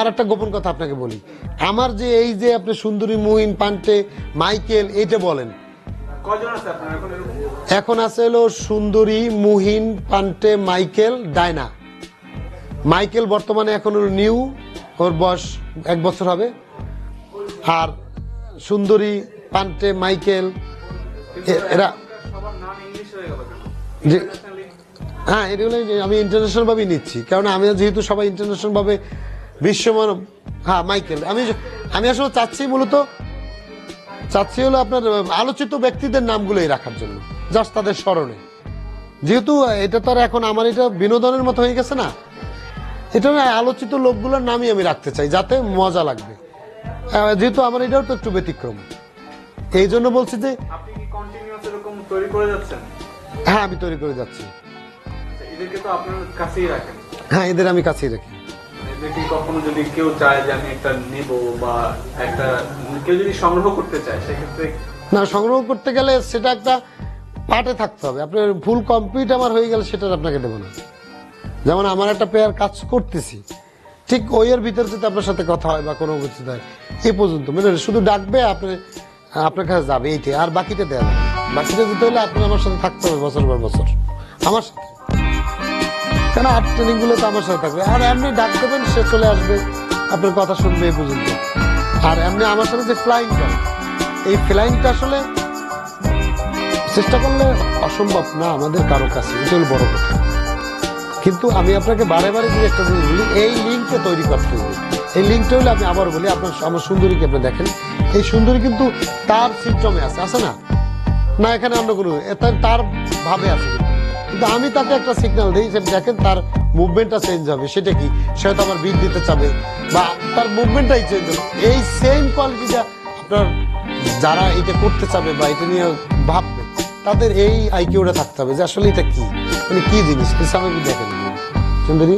আর একটা গোপন কথা আপনাকে বলি। আমার যে এই যে আপনি সুন্দরী মুহিন পান্টে মাইকেল এইটা বলেন। এখন আছে হলো সুন্দরী মুহিন পান্টে মাইকেল ডায়না। মাইকেল বর্তমানে এখন হলো নিউ ওর বয়স এক বছর হবে। আর সুন্দরী পান্টে মাইকেল এরা হয়ে যে হ্যাঁ এগুলো আমি ইন্টারন্যাশনাল ভাবেই নিচ্ছি। কারণ আমি যেহেতু সবাই ইন্টারন্যাশনাল ভাবে বিশ্বমান হ্যাঁ মাইকেল আমি আমি আসলে চাচ্ছি মূলত চাচ্ছি হলো আপনার আলোচিত ব্যক্তিদের নামগুলোই রাখার জন্য জাস্ট তাদের স্মরণে। যেহেতু এটা তো আর এখন আমার এটা বিনোদনের মতো হয়ে গেছে না এটা না আলোচিত লোকগুলোর নামই আমি রাখতে চাই যাতে মজা লাগবে। যেহেতু আমার এটাও তো একটু ব্যতিক্রম। এই জন্য বলছি যে হ্যাঁ আমি তৈরি করে যাচ্ছি। আচ্ছা, হ্যাঁ এদের আমি কাছেই রাখি। এদেরকে কখনো যদি কেউ চায় যে আমি একটা বা একটা কেউ যদি সংগ্রহ করতে চায়, সেক্ষেত্রে না, সংগ্রহ করতে গেলে সেটা একটা থাকতে হবে। আপনার ফুল কমপ্লিট আমার হয়ে গেলে সেটা আপনাকে দেবো না। যেমন আমার একটা পেয়ার কাজ করতেছি। ঠিক ওই এর ভিতরে যদি আপনার সাথে কথা হয় বা কোনো কিছু দেয়, এ পর্যন্ত। মানে শুধু ডাকবে, আপনি, আপনার কাছে যাবে, এইটাই। আর বাকিটা দেওয়া বাকিটা দিতে হলে আপনার আমার সাথে থাকতে হবে বছর পর বছর। আমার সাথে। কেন তো আমার সাথে থাকবে। আর এমনি ডাক দেবেন, সে চলে আসবে, আপনার কথা শুনবে এই পর্যন্ত। আর এমনি আমার সাথে যে ফ্লাইংটা এই ফ্লাইংটা আসলে চেষ্টা করলে অসম্ভব না আমাদের কারও কাছে এটা হলো বড় কথা। কিন্তু আমি আপনাকে বারে বারে যদি একটা জিনিস বলি, এই লিঙ্কটা তৈরি করতে হবে। এই লিঙ্কটা হলে আমি আবার বলি, আপনার আমার সুন্দরীকে আপনি দেখেন। এই সুন্দরী কিন্তু তার সিমটমে আছে আছে না? না, এখানে অন্য কোনো তার ভাবে আছে কিন্তু। আমি তাকে একটা সিগন্যাল দিই যে দেখেন তার মুভমেন্টটা চেঞ্জ হবে। সেটা কি? সে হয়তো আমার বিট দিতে চাবে বা তার মুভমেন্টটাই চেঞ্জ হবে। এই সেম কোয়ালিটিটা আপনার যারা এটা করতে চাবে বা এটা নিয়ে ভাববে, তাদের এই আইকিউটা থাকতে হবে যে আসলে এটা কি? মানে কি জিনিস? কিছু আমি দেখেন। সুন্দরী?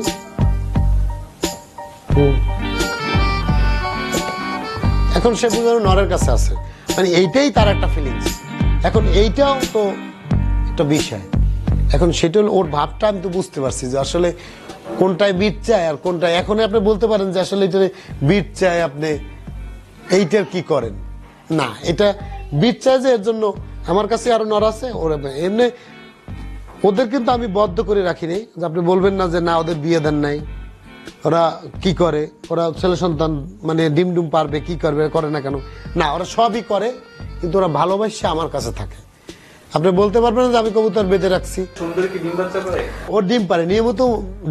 এখন সে বুঝানো নরের কাছে আছে। মানে এইটাই তার একটা ফিলিংস এখন এইটাও তো একটা বিষয়। এখন সেটা হলো ওর ভাবটা আমি তো বুঝতে পারছি যে আসলে কোনটায় বিট চায় আর কোনটায় এখন আপনি বলতে পারেন যে আসলে এটা বিট চায় আপনি। এইটার কি করেন? না, এটা বিট চায় যে এর জন্য আমার কাছে আরও নর আছে, ওরা এমনি ওদের কিন্তু আমি বদ্ধ করে রাখিনি যে আপনি বলবেন না যে না, ওদের বিয়ে দেন নাই। ওরা কি করে? ওরা ছেলে সন্তান মানে ডিম ডুম পারবে, কি করবে, করে না কেন? না, ওরা সবই করে, কিন্তু ওরা ভালোবাসে আমার কাছে থাকে। আপনি বলতে পারবেন যে আমি কবুতর বেঁধে রাখছি। ও ডিম পারে নিয়মিত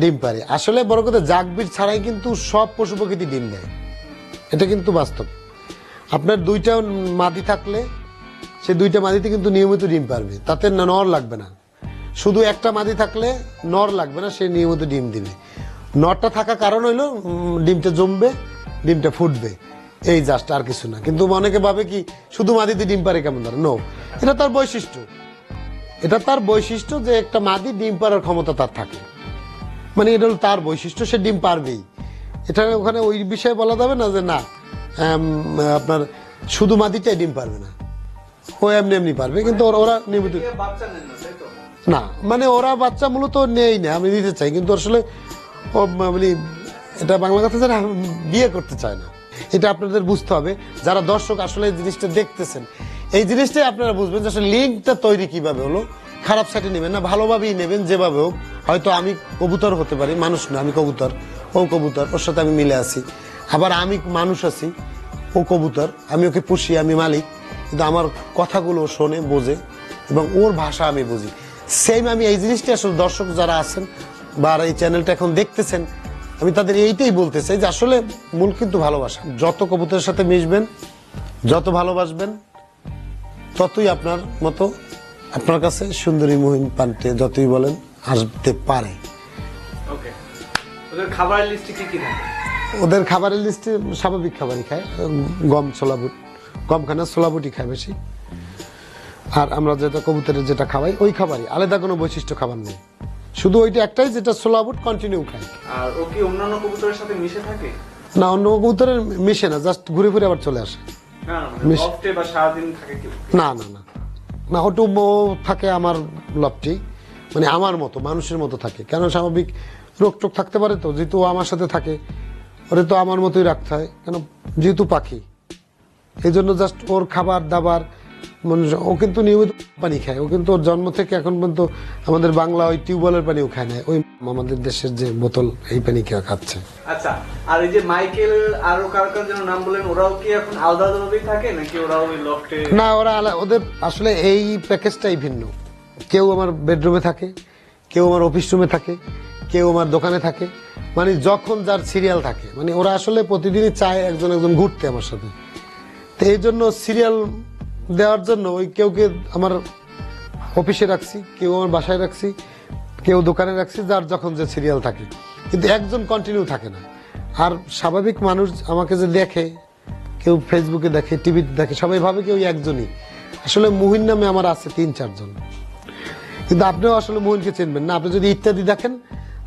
ডিম পারে। আসলে বড় কথা জাগবির ছাড়াই কিন্তু সব পশু প্রকৃতি ডিম দেয়। এটা কিন্তু বাস্তব। আপনার দুইটা মাদি থাকলে সে দুইটা মাদিতে কিন্তু নিয়মিত ডিম পারবে। তাতে নর লাগবে না। শুধু একটা মাদি থাকলে নর লাগবে না সে নিয়মিত ডিম দিবে। নরটা থাকার কারণ হইল ডিমটা জমবে ডিমটা ফুটবে। এই জাস্ট আর কিছু না। কিন্তু অনেকে ভাবে কি শুধু মাদিতে ডিম পারে কেমন ধরে? নো এটা তার বৈশিষ্ট্য। এটা তার বৈশিষ্ট্য যে একটা মাদি ডিম পাড়ার ক্ষমতা তার থাকে। মানে এটা হলো তার বৈশিষ্ট্য সে ডিম পারবেই এটা ওখানে ওই বিষয়ে বলা যাবে না যে না আপনার শুধু মাদিটাই ডিম পারবে না। ও এমনি এমনি পারবে কিন্তু ওরা- নিয়মিত না মানে ওরা বাচ্চা মূলত নেই না আমি দিতে চাই। কিন্তু আসলে ও মানে এটা বাংলা কথা যারা বিয়ে করতে চায় না। এটা আপনাদের বুঝতে হবে। যারা দর্শক আসলে এই জিনিসটা দেখতেছেন, এই জিনিসটাই আপনারা বুঝবেন যে আসলে লিঙ্কটা তৈরি কীভাবে হলো। খারাপ সাইডে নেবেন না, ভালোভাবেই নেবেন, যেভাবে হোক। হয়তো আমি কবুতর হতে পারি, মানুষ না, আমি কবুতর, ও কবুতর, ওর সাথে আমি মিলে আছি। আবার আমি মানুষ আছি, ও কবুতর, আমি ওকে পুষি, আমি মালিক, কিন্তু আমার কথাগুলো শোনে, বোঝে, এবং ওর ভাষা আমি বুঝি। সেম আমি এই জিনিসটা আসলে দর্শক যারা আছেন বা এই চ্যানেলটা এখন দেখতেছেন আমি তাদের এইটাই বলতে চাই যে আসলে মূল কিন্তু ভালোবাসা। যত কবুতরের সাথে মিশবেন যত ভালোবাসবেন ততই আপনার মতো আপনার কাছে সুন্দরী মহিন পান্তে যতই বলেন আসতে পারে। ওকে। ওদের খাবারের লিস্টে স্বাভাবিক খাবারই খায়। গম ছোলা বুট গম খানা ছোলা বুটি খায় বেশি। আর আমরা যেটা কবুতরের যেটা খাওয়াই ওই খাবারই। আলাদা কোনো বৈশিষ্ট্য খাবার নেই। শুধু ওইটা একটাই যেটা ছোলা বুট কন্টিনিউ খায়। আর ও কি অন্যান্য কবুতরের সাথে মিশে থাকে? না অন্য কবুতরের মিশে না জাস্ট ঘুরে ফিরে আবার চলে আসে। না না মানে না না ওটু থাকে আমার লপটি মানে আমার মতো মানুষের মতো থাকে। কেন স্বাভাবিক রোগ টোক থাকতে পারে তো যেহেতু আমার সাথে থাকে ওরে তো আমার মতোই রাখতে হয়। কেন যেহেতু পাখি। এই জন্য জাস্ট ওর খাবার দাবার মানুষ- ও কিন্তু নিয়মিত পানি খায়। ও কিন্তু ওর জন্ম থেকে এখন পর্যন্ত আমাদের বাংলা ওই টিউবওয়েলের পানিও খায় না। ওই আমাদের দেশের যে বোতল এই পানি খা- খাচ্ছে। আচ্ছা আর এই যে মাইকেল আরও কার কার যেন নাম বলেন ওরাও কি এখন আলাদা আলাদাভাবেই থাকে নাকি ওরাও ওই লফটে না ওরা ওদের আসলে এই প্যাকেজটাই ভিন্ন। কেউ আমার বেডরুমে থাকে কেউ আমার অফিস রুমে থাকে কেউ আমার দোকানে থাকে। মানে যখন যার সিরিয়াল থাকে। মানে ওরা আসলে প্রতিদিনই চায় একজন একজন ঘুরতে আমার সাথে। তো এই জন্য সিরিয়াল দেওয়ার জন্য ওই কেউ কেউ আমার অফিসে রাখছি, কেউ আমার বাসায় রাখছি, কেউ দোকানে রাখছি, যার যখন যে সিরিয়াল থাকে। কিন্তু একজন কন্টিনিউ থাকে না। আর স্বাভাবিক মানুষ আমাকে যে দেখে, কেউ ফেসবুকে দেখে টিভিতে দেখে, সবাই ভাবে কেউ একজনই। আসলে মুহিন নামে আমার আছে তিন, চারজন। কিন্তু আপনিও আসলে মোহিনকে চিনবেন না। আপনি যদি ইত্যাদি দেখেন,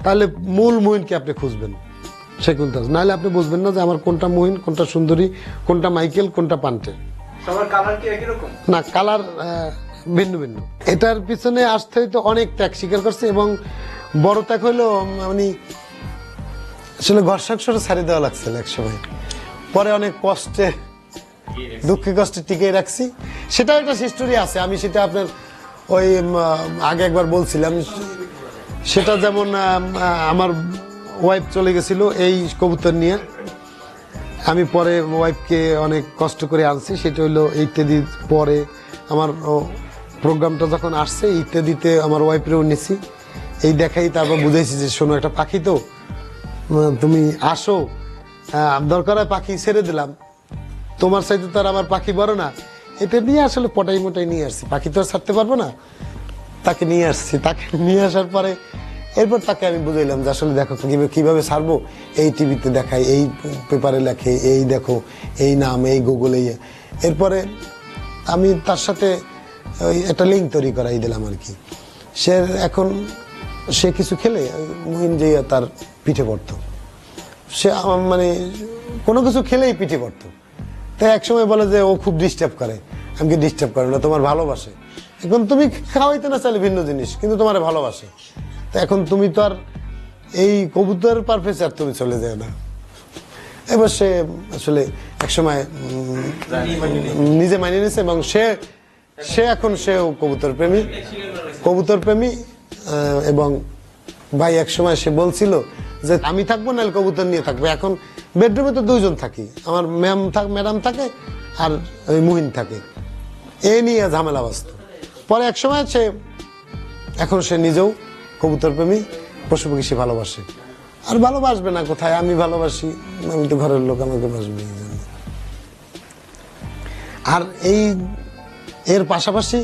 তাহলে মূল মোহিনকে আপনি খুঁজবেন সে নাহলে আপনি বুঝবেন না যে আমার কোনটা মোহিন, কোনটা সুন্দরী, কোনটা মাইকেল, কোনটা পান্টে। সবার কালার কি একই রকম? না কালার ভিন্ন ভিন্ন। এটার পিছনে আসতে হয়তো অনেক ত্যাগ স্বীকার করছে এবং বড় ত্যাগ হইল মানে আসলে ঘর সংসারে ছাড়ি দেওয়া লাগছিল এক সময়। পরে অনেক কষ্টে দুঃখে কষ্টে টিকে রাখছি। সেটাও একটা হিস্টোরি আছে। আমি সেটা আপনার ওই আগে একবার বলছিলাম। সেটা যেমন আমার ওয়াইফ চলে গেছিল এই কবুতর নিয়ে। আমি পরে ওয়াইফকে অনেক কষ্ট করে আনছি সেটা হলো ইত্যাদি পরে আমার প্রোগ্রামটা যখন আসছে ইত্যাদিতে আমার ওয়াইফেরও নিছি। এই দেখাই তারপর বুঝেছি যে শোনো একটা পাখি তো তুমি আসো। আহ, দরকার হয় পাখি ছেড়ে দিলাম। তোমার সাথে তো আর আমার পাখি বড় না। এটা নিয়ে আসলে পটাই মোটাই নিয়ে আসছি। পাখি তো আর ছাড়তে পারব না। তাকে নিয়ে আসছি। তাকে নিয়ে আসার পরে এরপর তাকে আমি বুঝাইলাম যে আসলে দেখো কীভাবে ছাড়বো এই টিভিতে দেখাই, এই পেপারে লেখে, এই দেখো, এই নাম, এই গুগল এই এরপরে আমি তার সাথে ওই একটা লিঙ্ক তৈরি করাই দিলাম আর কি। সে এখন, সে কিছু খেলে, মুহিন তার পিঠে পড়তো। সে মানে কোনো কিছু খেলেই পিঠে পড়তো। তাই একসময় বলে যে ও খুব ডিস্টার্ব করে। আমি কি ডিস্টার্ব করে না? তোমার ভালোবাসে। এখন তুমি খাওয়াইতে না চাইলে ভিন্ন জিনিস, কিন্তু তোমার ভালোবাসে। এখন তুমি তো আর এই কবুতর পারফেক্ট আর তুমি চলে যায় না। এবার সে আসলে একসময় নিজে মানিয়ে নিয়েছে এবং সে সে এখন সেও কবুতর প্রেমী। কবুতর প্রেমী এবং ভাই এক সময় সে বলছিল যে আমি থাকব না কবুতর নিয়ে থাকব। এখন বেডরুমে তো দুইজন থাকি। আমার ম্যাম থাক ম্যাডাম থাকে আর ওই মুহিন থাকে। এ নিয়ে ঝামেলা বাস্ত পরে এক সময় সে, এখন সে নিজেও কবুতর প্রেমী পশু পাখি সে ভালোবাসে। আর ভালোবাসবে না কোথায়? আমি ভালোবাসি, আমি তো ঘরের লোক, আমাকে বাসবে আর এই, এর পাশাপাশি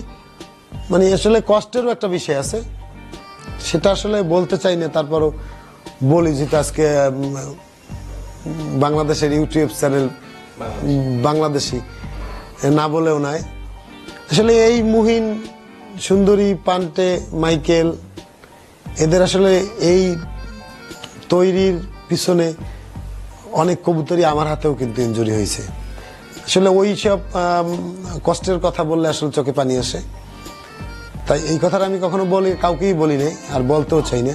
মানে আসলে কষ্টেরও একটা বিষয় আছে। সেটা আসলে বলতে চাই না, তারপরও বলি যেহেতু আজকে বাংলাদেশের ইউটিউব চ্যানেল, বাংলাদেশি, না বলেও নাই। আসলে এই মুহিন, সুন্দরী, পান্টে, মাইকেল এদের আসলে এই তৈরির পিছনে অনেক কবুতরই আমার হাতেও কিন্তু ইঞ্জুরি হয়েছে। আসলে ওই সব কষ্টের কথা বললে আসলে চোখে পানি আসে। তাই এই কথাটা আমি কখনো বলি, কাউকেই বলি নাই, আর বলতেও চাই না।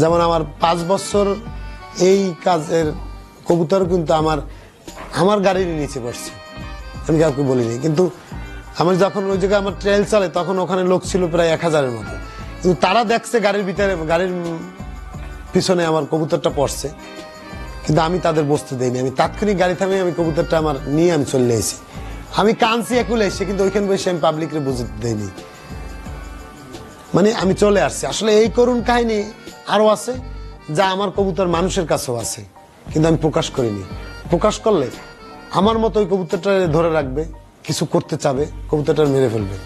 যেমন আমার পাঁচ বছর এই কাজের কবুতর কিন্তু আমার আমার গাড়ির নিচে পড়ছে। আমি কাউকে বলিনি, কিন্তু আমি যখন ওই জায়গায় আমার ট্রেল চলে, তখন ওখানে লোক ছিল প্রায় এক হাজারের মতো। তারা দেখছে গাড়ির ভিতরে, গাড়ির পিছনে আমার কবুতরটা পড়ছে, কিন্তু আমি তাদের বসতে দেইনি। আমি তাৎক্ষণিক গাড়ি থামে আমি কবুতরটা আমার নিয়ে আমি চলে এসেছি। আমি কানসি একুলে এসে কিন্তু ওইখানে বসে আমি পাবলিকরে বুঝতে দেইনি। মানে আমি চলে আসছি। আসলে এই করুণ কাহিনী আরও আছে, যা আমার কবুতর মানুষের কাছেও আছে, কিন্তু আমি প্রকাশ করিনি। প্রকাশ করলে আমার মতো ওই কবুতরটা ধরে রাখবে, কিছু করতে চাবে, কবুতরটা মেরে ফেলবে।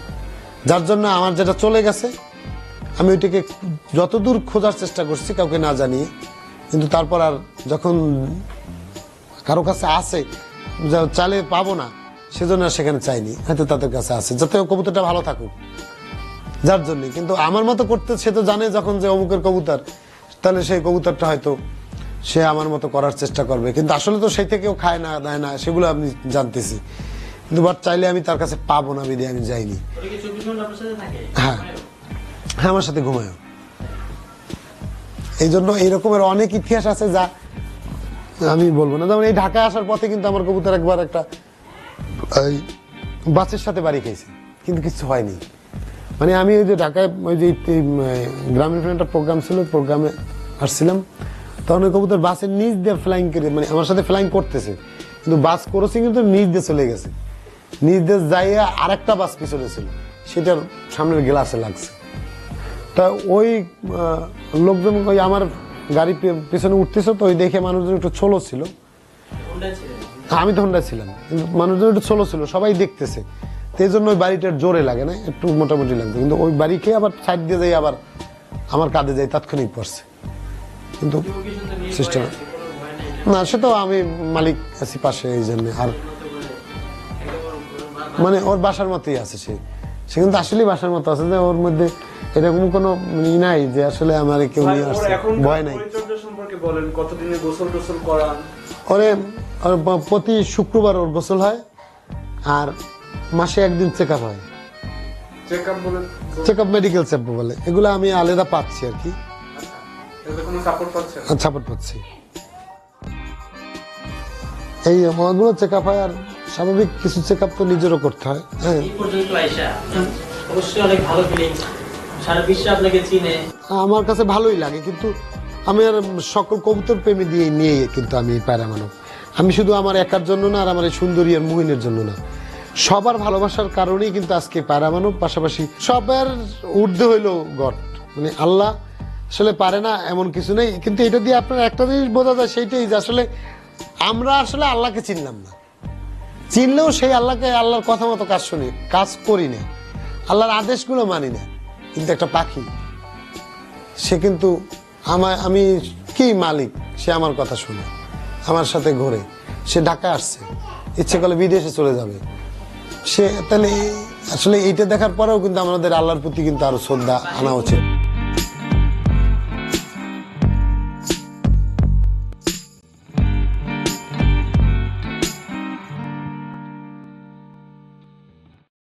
যার জন্য আমার যেটা চলে গেছে আমি ওইটাকে যতদূর খোঁজার চেষ্টা করছি কাউকে না জানিয়ে কিন্তু তারপর আর যখন কারও কাছে আসে যা চালে পাবো না সেজন্য আর সেখানে চাইনি হয়তো তাদের কাছে আছে। যাতে কবুতরটা ভালো থাকুক যার জন্য। কিন্তু আমার মতো করতে সে তো জানে যখন যে অমুকের কবুতর তাহলে সেই কবুতরটা হয়তো সে আমার মতো করার চেষ্টা করবে। কিন্তু আসলে তো সেই থেকেও খায় না দেয় না সেগুলো আমি জানতেছি। কিন্তু বাট চাইলে আমি তার কাছে পাবো না বিধে আমি যাইনি। হ্যাঁ। হ্যাঁ আমার সাথে ঘুমায়। এই জন্য এই রকমের অনেক ইতিহাস আছে যা আমি বলব না। যেমন এই ঢাকায় আসার পথে কিন্তু আমার কবুতর একবার একটা, এই, বাসের সাথে বাড়ি খেয়েছে কিন্তু কিছু হয়নি। মানে আমি ওই যে ঢাকায়, ওই যে গ্রামীণ একটা প্রোগ্রাম ছিল প্রোগ্রামে আসছিলাম। তখন ওই কবুতর বাসের নিচ দিয়ে ফ্লাইং করে মানে আমার সাথে ফ্লাইং করতেছে। কিন্তু বাস ক্রসিং কিন্তু নিচ দিয়ে চলে গেছে। নিচ দিয়ে যাইয়া আরেকটা বাস পিছনে ছিল। সেটার সামনের গ্লাসে লাগছে। তা ওই লোকজন ওই আমার গাড়ি পেছনে উঠতেছে তো ওই দেখে মানুষজন একটু ছোলো ছিল। আমি তো হোন্ডা ছিলাম। কিন্তু মানুষজন একটু ছোলো ছিল সবাই দেখতেছে। তো এই জন্য ওই বাড়িটার জোরে লাগে না একটু মোটামুটি লাগছে। কিন্তু ওই বাড়ি খেয়ে আবার সাইড দিয়ে যাই আবার আমার কাঁধে যাই তাৎক্ষণিক পড়ছে। কিন্তু সিস্টেম না সে তো আমি মালিক আছি পাশে এই জন্য। আর মানে ওর বাসার মতোই আছে সে। সে কিন্তু আসলেই বাসার মতো আছে যে ওর মধ্যে এরকম কোনো ই নাই যে আসলে আমার কেউ নিয়ে আসছে। ভয় নাই। পরিচর্যা সম্পর্কে বলেন কতদিনে গোসল টোসল করান? ওরে ওর প্রতি শুক্রবার ওর গোসল হয় আর মাসে একদিন চেক আপ হয় চেক আপ মেডিকেল চেক বলে। এগুলো আমি আলাদা পাচ্ছি আর কি। আচ্ছা সাপোর্ট পাচ্ছি এই ওগুলো চেক আপ হয় আর স্বাভাবিক কিছু চেক আপ তো নিজেরও করতে হয়। হ্যাঁ। অবশ্যই অনেক ভালো ফিলিং সারা বিশ্বে আপনাকে চিনে। আমার কাছে ভালোই লাগে, কিন্তু আমি আর সকল কবুতর প্রেমী দিয়ে নিয়ে কিন্তু আমি প্যারা মানব আমি শুধু আমার একার জন্য না, আর আমার এই সুন্দরী আর মোহিনের জন্য না। সবার ভালোবাসার কারণেই কিন্তু আজকে প্যারা মানব পাশাপাশি সবার ঊর্ধ্বে হইল গড। মানে আল্লাহ আসলে পারে না এমন কিছু নেই, কিন্তু এটা দিয়ে আপনার একটা জিনিস বোঝা যায় সেইটাই যে আসলে আমরা আসলে আল্লাহকে চিনলাম না। চিনলেও সেই আল্লাহকে, আল্লাহর কথা মতো কাজ শুনি, কাজ করি না। আল্লাহর আদেশগুলো মানি না। কিন্তু একটা পাখি। সে কিন্তু আমার আমি কি মালিক? সে আমার কথা শুনে, আমার সাথে ঘোরে। সে ঢাকা আসছে। ইচ্ছে করলে বিদেশে চলে যাবে। সে তাহলে, আসলে এইটা দেখার পরেও কিন্তু আমাদের আল্লাহর প্রতি কিন্তু আরও শ্রদ্ধা আনা উচিত।